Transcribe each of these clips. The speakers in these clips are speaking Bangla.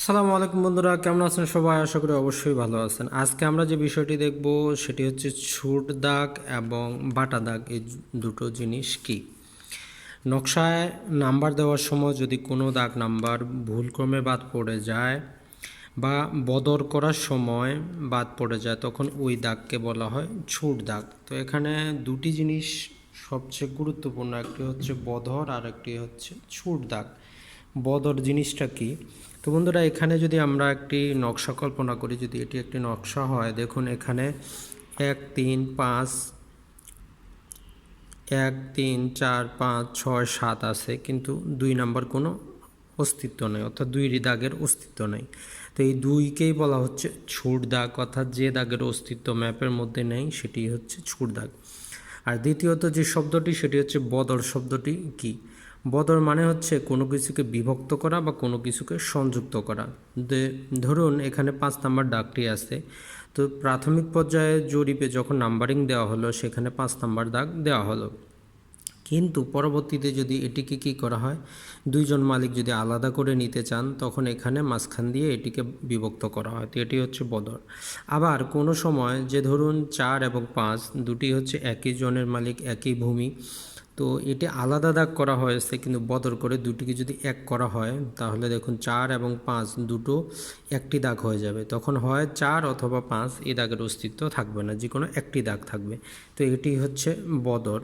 আসসালামু আলাইকুম বন্ধুরা, কেমন আছেন সবাই? আশা করি অবশ্যই ভালো আছেন। আজকে আমরা যে বিষয়টি দেখব, সেটি হচ্ছে ছুট দাগ এবং বাটা দাগ, এই দুটো জিনিস কি? নকশায় নাম্বার দেওয়ার সময় যদি কোনো দাগ নাম্বার ভুলক্রমে বাদ পড়ে যায় বা বদর করার সময় বাদ পড়ে যায়, তখন ওই দাগকে বলা হয় ছুট দাগ। তো এখানে দুটি জিনিস সবচেয়ে গুরুত্বপূর্ণ, একটি হচ্ছে বদর আর একটি হচ্ছে ছুট দাগ। বদর জিনিসটা কি? তো বন্ধুরা, এখানে যদি আমরা একটি নকশা কল্পনা করি, যদি এটি একটি নকশা হয়, দেখুন এখানে এক, তিন, পাঁচ, এক, তিন, চার, পাঁচ, ছয়, সাত আছে, কিন্তু দুই নাম্বার কোনো অস্তিত্ব নেই, অর্থাৎ দুই দাগের অস্তিত্ব নেই। তো এই দুইকেই বলা হচ্ছে ছুট দাগ, অর্থাৎ যে দাগের অস্তিত্ব ম্যাপের মধ্যে নেই, সেটি হচ্ছে ছুট দাগ। আর দ্বিতীয়ত যে শব্দটি, সেটি হচ্ছে বদর শব্দটি কি? বদর মানে হচ্ছে কোনো কিছুকে বিভক্ত করা বা কোনো কিছুকে সংযুক্ত করা। ধরুন এখানে পাঁচ নাম্বার ডাকটি আছে। তো প্রাথমিক পর্যায়ে জরিপে যখন নাম্বারিং দেওয়া হলো, সেখানে পাঁচ নাম্বার দাগ দেওয়া হলো। কিন্তু পরবর্তীতে যদি এটিকে কি করা হয়, দুইজন মালিক যদি আলাদা করে নিতে চান, তখন এখানে মাঝখান দিয়ে এটিকে বিভক্ত করা হয়। তো এটি হচ্ছে বদর। আবার কোনো সময় যে ধরুন চার এবং পাঁচ, দুটি হচ্ছে একই জনের মালিক, একই ভূমি তো এটি আলাদা দাগ করা হয়েছে, কিন্তু বদর করে দুটিকে যদি এক করা হয়, তাহলে দেখুন চার এবং পাঁচ দুটো একটি দাগ হয়ে যাবে। তখন হয় চার অথবা পাঁচ এই দাগের অস্তিত্ব থাকবে না যে কোনো একটি দাগ থাকবে। তো এটি হচ্ছে বদর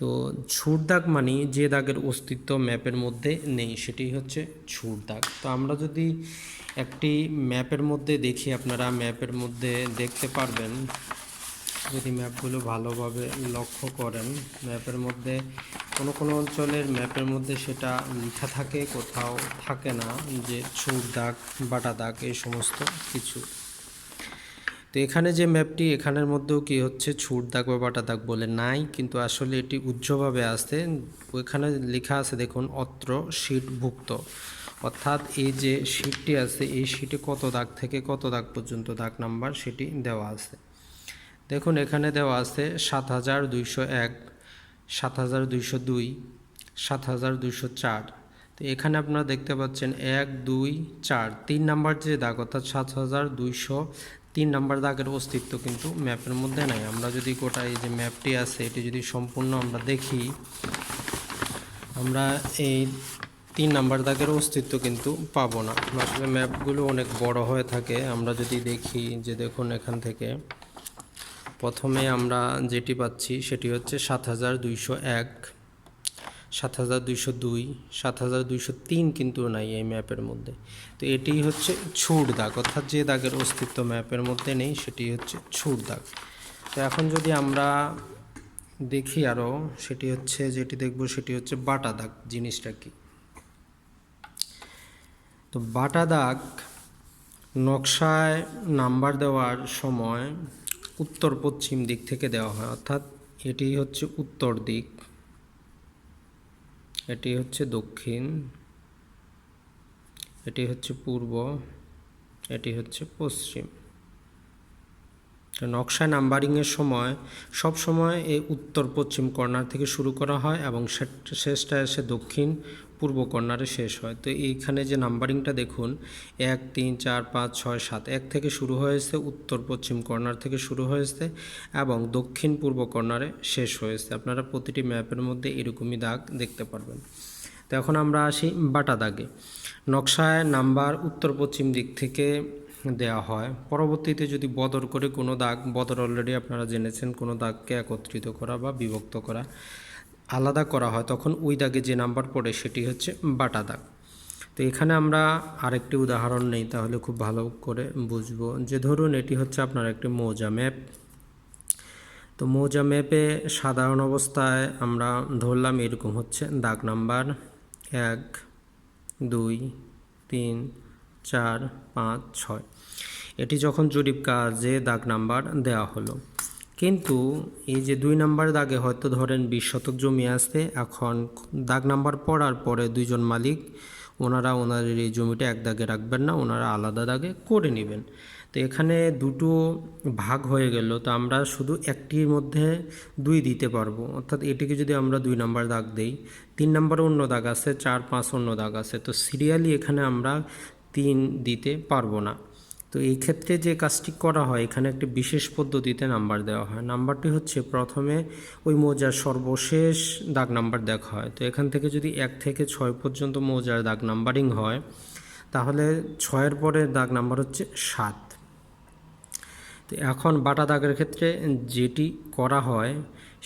তো ছুট দাগ মানে যে দাগের অস্তিত্ব ম্যাপের মধ্যে নেই, সেটি হচ্ছে ছুট দাগ। তো আমরা যদি একটি ম্যাপের মধ্যে দেখি, আপনারা ম্যাপের মধ্যে দেখতে পারবেন যদি ম্যাপগুলো ভালোভাবে লক্ষ্য করেন ম্যাপের মধ্যে কোনো কোনো অঞ্চলের ম্যাপের মধ্যে সেটা লেখা থাকে, কোথাও থাকে না, যে ছুট দাগ, বাটা দাগ, এই সমস্ত কিছু। তো এখানে যে ম্যাপটি এখানের মধ্যেও কি হচ্ছে ছুট দাগ বা বাটা দাগ বলে নাই, কিন্তু আসলে এটি উজ্জ্বভাবে আছে ওইখানে লেখা আছে, দেখুন, অত্র শীটভুক্ত অর্থাৎ এই যে শীটটি আছে, এই শীটে কত দাগ থেকে কত দাগ পর্যন্ত দাগ নাম্বার সেটি দেওয়া আছে। দেখুন, এখানে দেওয়া আছে সাত হাজার দুইশো এক, সাত হাজার দুইশো দুই, সাত হাজার দুইশো চার। তো এখানে আপনারা দেখতে পাচ্ছেন এক, দুই, চার, তিন নাম্বার যে দাগ, অর্থাৎ সাত হাজার দুইশো, তিন নাম্বার দাগের অস্তিত্ব কিন্তু ম্যাপের মধ্যে নাই। আমরা যদি গোটা এই যে ম্যাপটি আছে, এটি যদি সম্পূর্ণ আমরা দেখি, আমরা এই তিন নাম্বার দাগের অস্তিত্ব কিন্তু পাবো না। আসলে ম্যাপগুলো অনেক বড় হয়ে থাকে। আমরা যদি দেখি যে, দেখুন এখান থেকে প্রথমে আমরা যেটি পাচ্ছি সেটি হচ্ছে সাত হাজার দুইশো এক, সাত হাজার দুইশো দুই, সাত হাজার দুইশো তিন কিন্তু নাই এই ম্যাপের মধ্যে। তো এটি হচ্ছে ছুট দাগ, অর্থাৎ যে দাগের অস্তিত্ব ম্যাপের মধ্যে নেই সেটি হচ্ছে ছুট দাগ। তো এখন যদি আমরা দেখি আরও সেটি হচ্ছে যেটি দেখব সেটি হচ্ছে বাটা দাগ, জিনিসটা কি? তো বাটা দাগ নকশায় নাম্বার দেওয়ার সময় উত্তর পশ্চিম দিক থেকে দেওয়া হয়, অর্থাৎ এটি হচ্ছে উত্তর দিক। এটি হচ্ছে দক্ষিণ, এটি হচ্ছে পূর্ব, এটি হচ্ছে পশ্চিম। তো নকশায় নাম্বারিংয়ের সময় সব সময় এই উত্তর পশ্চিম কর্নার থেকে শুরু করা হয় এবং শেষটা এসে দক্ষিণ পূর্ব কর্নারে শেষ হয়। তো এইখানে যে নাম্বারিংটা দেখুন, এক, তিন, চার, পাঁচ, ছয়, সাত, এক থেকে শুরু হয়েছে, উত্তর পশ্চিম কর্নার থেকে শুরু হয়েছে এবং দক্ষিণ পূর্ব কর্নারে শেষ হয়েছে। আপনারা প্রতিটি ম্যাপের মধ্যে এরকমই দাগ দেখতে পারবেন। তো এখন আমরা আসি বাটা দাগে। নকশায় নাম্বার উত্তর পশ্চিম দিক থেকে দেওয়া হয়। পরবর্তীতে যদি বদর করে কোনো দাগ, বদর অলরেডি আপনারা জেনেছেন, কোনো দাগকে একত্রিত করা বা বিভক্ত করা, আলাদা করা হয়, তখন ওই দাগে যে নাম্বার পড়ে সেটি হচ্ছে বাটা দাগ। তো এখানে আমরা আরেকটি উদাহরণ নেই, তাহলে খুব ভালো করে বুঝব। যে ধরুন, এটি হচ্ছে আপনার একটি মৌজা ম্যাপ। তো মৌজা ম্যাপে সাধারণ অবস্থায় আমরা ধরলাম এরকম হচ্ছে, দাগ নাম্বার এক, দুই, তিন, চার, পাঁচ, ছয়। এটি যখন জরিপ কাজে দাগ নাম্বার দেওয়া হলো। কিন্তু এই যে দুই নাম্বার দাগে হয়তো ধরেন বিশ শতক জমি আছে, এখন দাগ নাম্বার পড়ার পরে দুইজন মালিক, ওনারা ওনাদের এই জমিটা এক দাগে রাখবেন না, ওনারা আলাদা দাগে করে নেবেন। তো এখানে দুটো ভাগ হয়ে গেল, তো আমরা শুধু একটির মধ্যে দুই দিতে পারব। অর্থাৎ এটিকে যদি আমরা দুই নাম্বার দাগ দেই, তিন নাম্বার অন্য দাগ আছে, চার পাঁচ অন্য দাগ আছে, তো সিরিয়ালি এখানে আমরা তিন দিতে পারব না। তো এই ক্ষেত্রে যে কাজটি করা হয়, এখানে একটি বিশেষ পদ্ধতিতে নাম্বার দেওয়া হয়। নাম্বারটি হচ্ছে প্রথমে ওই মোজার সর্বশেষ দাগ নাম্বার দেখা হয়। তো এখান থেকে যদি এক থেকে ছয় পর্যন্ত মোজার দাগ নাম্বারিং হয়, তাহলে ছয়ের পরে দাগ নাম্বার হচ্ছে সাত। তো এখন বাটা দাগের ক্ষেত্রে যেটি করা হয়,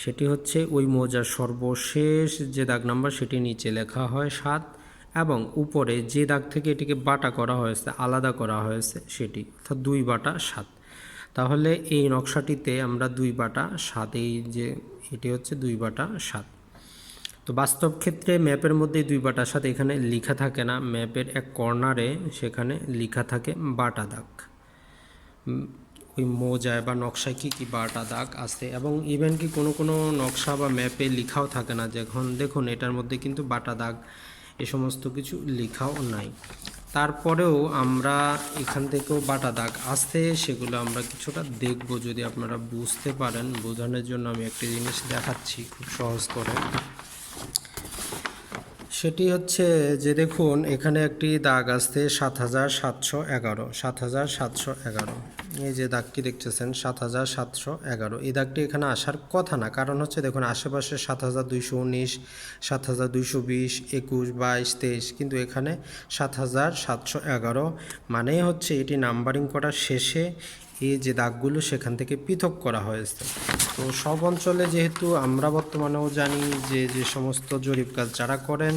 সেটি হচ্ছে ওই মৌজার সর্বশেষ যে দাগ নাম্বার, সেটি নিচে লেখা হয় সাত। এবং উপরে যে দাগ থেকে এটিকে বাটা করা হয়েছে, আলাদা করা হয়েছে, সেটি, অর্থাৎ দুই বাটা সাত। তাহলে এই নকশাটিতে আমরা দুই বাটা সাত, এই যে এটি হচ্ছে দুই বাটা সাত। তো বাস্তব ক্ষেত্রে ম্যাপের মধ্যে দুই বাটা সাত এখানে লেখা থাকে না। ম্যাপের এক কর্নারে সেখানে লেখা থাকে বাটা দাগ। ওই মোজায় বা নকশায় কী কী বাটা দাগ আছে? এবং ইভেন কি কোনো কোনো নকশা বা ম্যাপে লেখাও থাকে না। যখন দেখুন, এটার মধ্যে কিন্তু বাটা দাগ এ সমস্ত কিছু লেখাও নাই। তারপরেও আমরা এখান থেকেও বাটা দাগ আসতে সেগুলো আমরা কিছুটা দেখব যদি আপনারা বুঝতে পারেন। বোঝানোর জন্য আমি একটি জিনিস দেখাচ্ছি খুব সহজ করে। সেটি হচ্ছে যে দেখুন, এখানে একটি দাগ আসছে সাত হাজার সাতশো এগারো, সাত হাজার সাতশো এগারো। এই যে দাগটি দেখতেছেন, সাত হাজার সাতশো এগারো। এই দাগটি এখানে আসার কথা না, কারণ হচ্ছে দেখুন, আশেপাশে সাত হাজার দুইশো উনিশ, সাত হাজার দুইশো বিশ, একুশ, বাইশ, তেইশ, কিন্তু এখানে সাত হাজার সাতশো এগারো। মানে হচ্ছে এটি নাম্বারিং করার শেষে এই যে দাগগুলো সেখান থেকে পৃথক করা হয়েছে। তো সব অঞ্চলে যেহেতু আমরা বর্তমানেও জানি যে যে সমস্ত জরিপ কাজ যারা করেন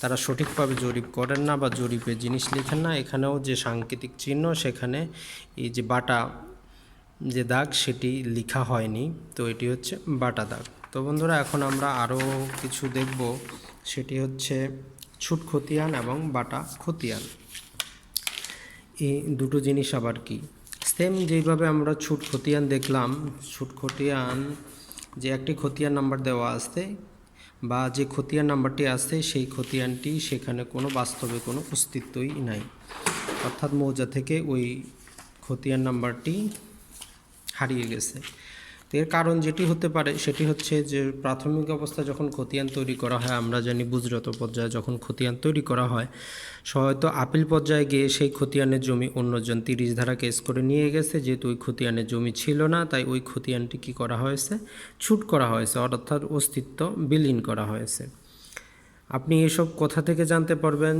তারা সঠিকভাবে জরিপ করেন না বা জরিপে জিনিস লেখেন না। এখানেও যে সাংকেতিক চিহ্ন, সেখানে এই যে বাটা, যে দাগ, সেটি লিখা হয়নি। তো এটি হচ্ছে বাটা দাগ। তো বন্ধুরা, এখন আমরা আরও কিছু দেখব। সেটি হচ্ছে ছুট খতিয়ান এবং বাটা খতিয়ান। এই দুটো জিনিস আবার কি? সেম যেইভাবে আমরা ছুট খতিয়ান দেখলাম, ছুট খতিয়ান, যে একটি খতিয়ান নাম্বার দেওয়া আছে বা যে খতিয়ান নাম্বারটি আছে, সেই খতিয়ানটি সেখানে কোনো বাস্তবে কোনো অস্তিত্বই নাই। অর্থাৎ মৌজা থেকে ওই খতিয়ান নাম্বারটি হারিয়ে গেছে। তো এর কারণ যেটি হতে পারে, সেটি হচ্ছে যে প্রাথমিক অবস্থায় যখন খতিয়ান তৈরি করা হয়, আমরা জানি বুজরত পর্যায়ে যখন খতিয়ান তৈরি করা হয় হয়তো আপিল পর্যায়ে গিয়ে সেই খতিয়ানের জমি অন্যজন তিরিশ ধারা কেস করে নিয়ে গেছে, যেহেতু ওই খতিয়ানের জমি ছিল না, তাই ওই খতিয়ানটি কী করা হয়েছে? ছুট করা হয়েছে, অর্থাৎ অস্তিত্ব বিলীন করা হয়েছে। আপনি এসব কোথা থেকে জানতে পারবেন,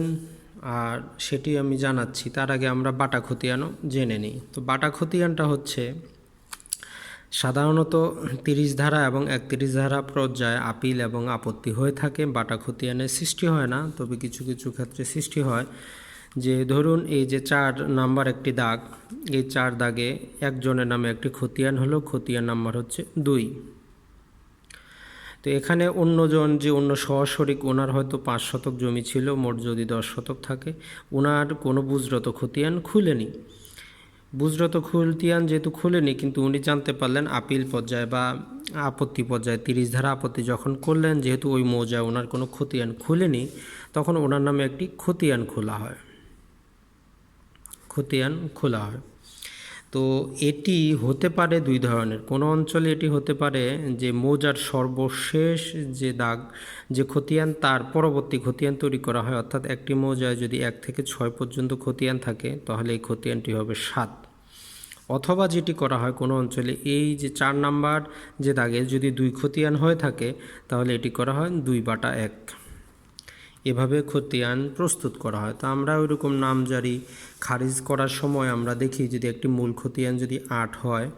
আর সেটি আমি জানাচ্ছি। তার আগে আমরা বাটা খতিয়ানও জেনে নিই। তো বাটা খতিয়ানটা হচ্ছে সাধারণত তিরিশ ধারা এবং একত্রিশ ধারা পর্যায়ে আপিল এবং আপত্তি হয়ে থাকে, বাটা খতিয়ানের সৃষ্টি হয় না, তবে কিছু কিছু ক্ষেত্রে সৃষ্টি হয়। যে ধরুন এই যে চার নাম্বার একটি দাগ, এই চার দাগে একজনের নামে একটি খতিয়ান হলো, খতিয়ান নাম্বার হচ্ছে দুই। তো এখানে অন্যজন যে অন্য সহশরিক ওনার হয়তো পাঁচ শতক জমি ছিল, মোট যদি দশ শতক থাকে ওনার কোনো বুজরত খতিয়ান খুলেনি। বুজরত খুলতিয়ান যেহেতু খুলেনি, কিন্তু উনি জানতে পারলেন আপিল পর্যায়ে বা আপত্তি পর্যায়ে, তিরিশ ধারা আপত্তি যখন করলেন, যেহেতু ওই মৌজায় ওনার কোনো খতিয়ান খুলেনি, তখন ওনার নামে একটি খতিয়ান খোলা হয়। খতিয়ান খোলা হয়। তো এটি হতে পারে দুই ধরনের। কোনো অঞ্চলে এটি হতে পারে যে মৌজার সর্বশেষ যে দাগ, যে খতিয়ান, তার পরবর্তী খতিয়ান তৈরি করা হয়। অর্থাৎ একটি মৌজায় যদি এক থেকে ছয় পর্যন্ত খতিয়ান থাকে, তাহলে এই খতিয়ানটি হবে সাত। অথবা যেটি করা হয় কোনো অঞ্চলে, এই যে চার নাম্বার যে দাগে যদি দুই খতিয়ান হয়ে থাকে, তাহলে এটি করা হয় দুই বাটা এক। এভাবে খতিয়ান প্রস্তুত করা হয়। তো আমরা ওইরকম নামজারি খারিজ করার সময় আমরা দেখি যদি একটি মূল খতিয়ান যদি আট হয়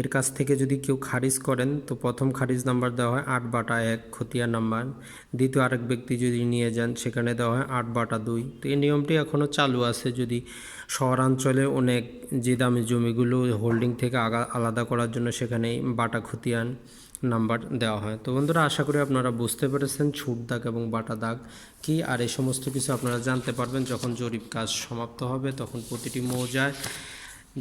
এর কাছ থেকে যদি কেউ খারিজ করেন, তো প্রথম খারিজ নাম্বার দেওয়া হয় আট বাটা এক, খতিয়ান নাম্বার। দ্বিতীয় আরেক ব্যক্তি যদি নিয়ে যান, সেখানে দেওয়া হয় আট বাটা দুই। তো এই নিয়মটি এখনও চালু আছে। যদি শহরাঞ্চলে অনেক যে দামি জমিগুলো হোল্ডিং থেকে আলাদা করার জন্য সেখানে বাটা খতিয়ান নাম্বার দেওয়া হয়। তো বন্ধুরা, আশা করি আপনারা বুঝতে পেরেছেন ছুট দাগ এবং বাটা দাগ কি, আর এই সমস্ত কিছু আপনারা জানতে পারবেন যখন জরিপ কাজ সমাপ্ত হবে, তখন প্রতিটি মৌজায়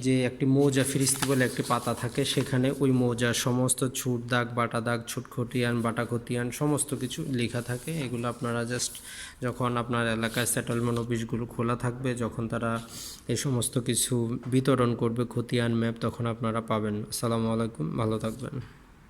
যে একটি মৌজা ফিরিস্তি বলে একটি পাতা থাকে, সেখানে ওই মৌজার সমস্ত ছুট দাগ, বাটা দাগ ছুট খতিয়ান বাটা খতিয়ান সমস্ত কিছু লেখা থাকে। এগুলো আপনারা জাস্ট যখন আপনার এলাকায় সেটেলমেন্ট অফিসগুলো খোলা থাকবে, যখন তারা এই সমস্ত কিছু বিতরণ করবে, খতিয়ান ম্যাপ তখন আপনারা পাবেন। আসসালামু আলাইকুম, ভালো থাকবেন।